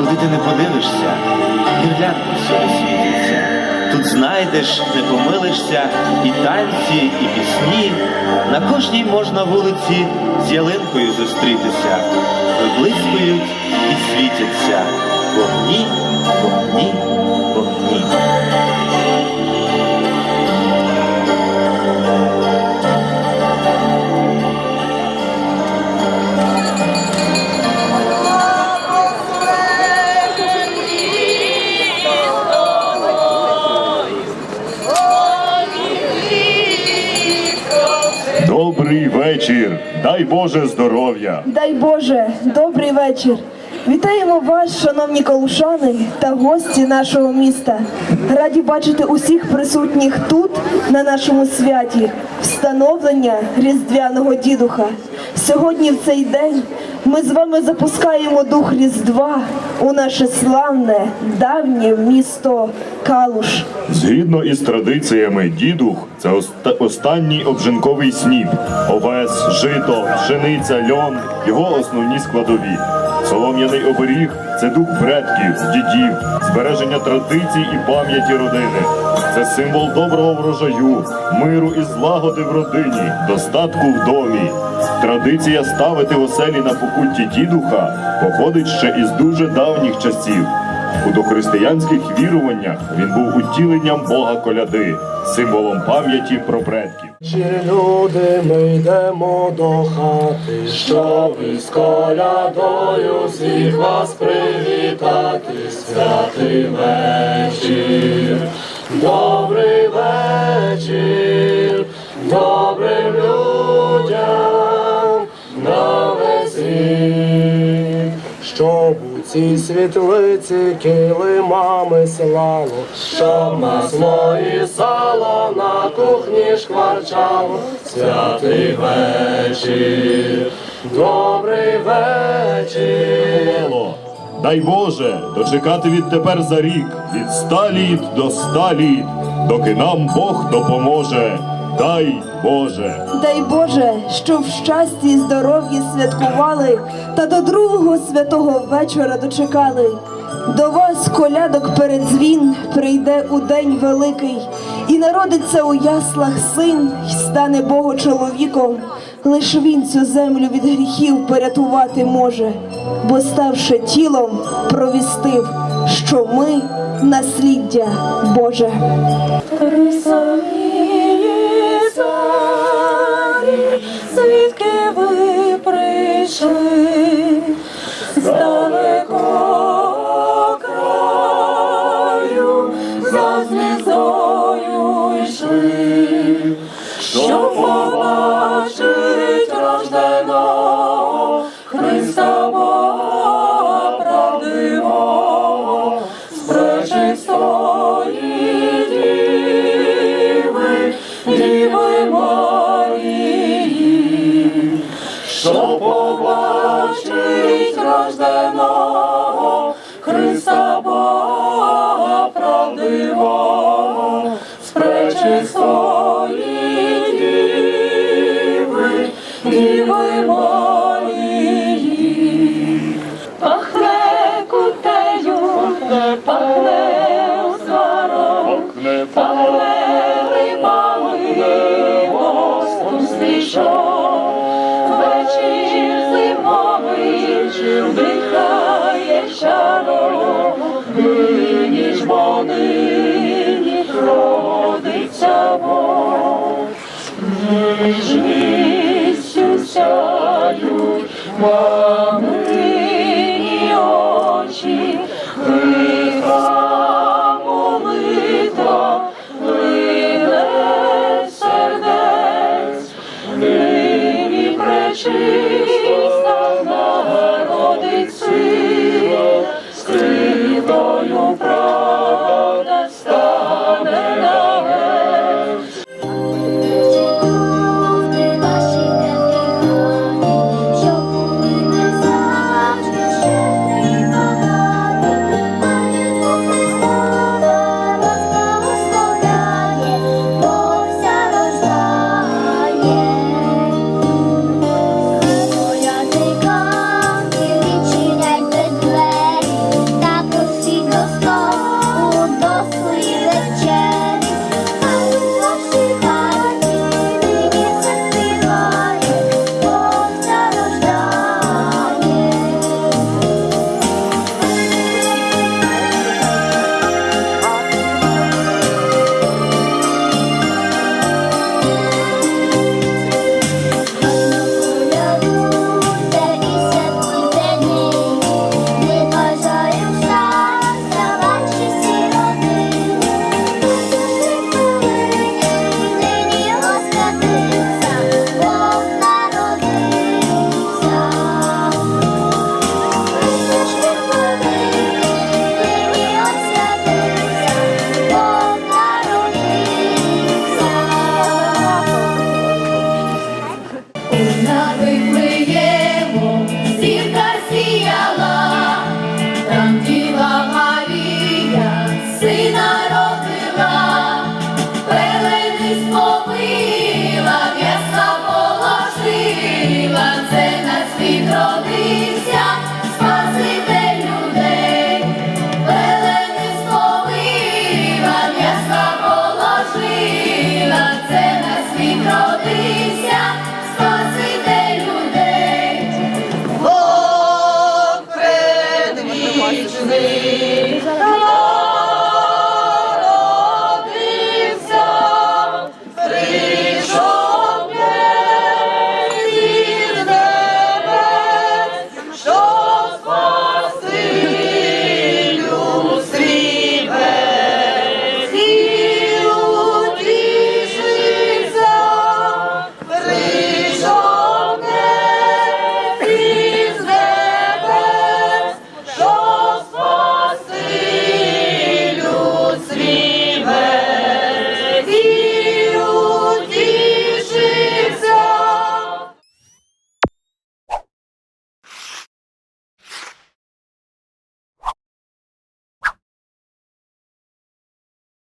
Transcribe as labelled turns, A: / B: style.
A: куди ти не подивишся, гірлянки всюди світяться. Тут знайдеш, не помилишся, і танці, і пісні. На кожній можна вулиці з ялинкою зустрітися. Виблискують і світяться. Вогні, вогні, вогні.
B: Добрий вечір. Дай Боже здоров'я.
C: Дай Боже, добрий вечір. Вітаємо вас, шановні калушани та гості нашого міста. Раді бачити усіх присутніх тут, на нашому святі, встановлення Різдвяного дідуха. Сьогодні в цей день ми з вами запускаємо дух Різдва у наше славне, давнє місто Калуш.
B: Згідно із традиціями, дідух це оста- останній обжинковий сніп. Овес, жито, пшениця, льон його основні складові. Солом'яний оберіг це дух предків, дідів, збереження традицій і пам'яті родини. Це символ доброго врожаю, миру і злагоди в родині, достатку в домі. Традиція ставити оселі на покутті дідуха походить ще із дуже давніх часів. У дохристиянських віруваннях він був утіленням Бога коляди, символом пам'яті про предків.
D: Чи люди ми йдемо до хати, щоб із колядою всіх вас привітати, святий вечір, добрий вечір, добрим людям на весь світ, щоб у цій світлиці килимами слало, щоб масло і сало на кухні шкварчало, святий вечір, добрий вечір.
B: Дай Боже дочекати відтепер за рік, від ста літ до ста літ, доки нам Бог допоможе. Дай Боже.
C: Дай Боже, щоб в щасті і здоров'ї святкували та до другого святого вечора дочекали. До вас колядок передзвін прийде у день великий, і народиться у яслах син, й стане Богу чоловіком. Лиш він цю землю від гріхів порятувати може, бо ставши тілом, провістив, що ми насліддя Боже.
E: Прийшли з за звіздою йшли, щоб побачить пречистої діви, діви Марії. Пахне кутею, пахне узваром, пахне рибами, мостом свіжом. Вечір зимовий вдихає чаром, нині ж бо Бог. Ніжністю сяють мамині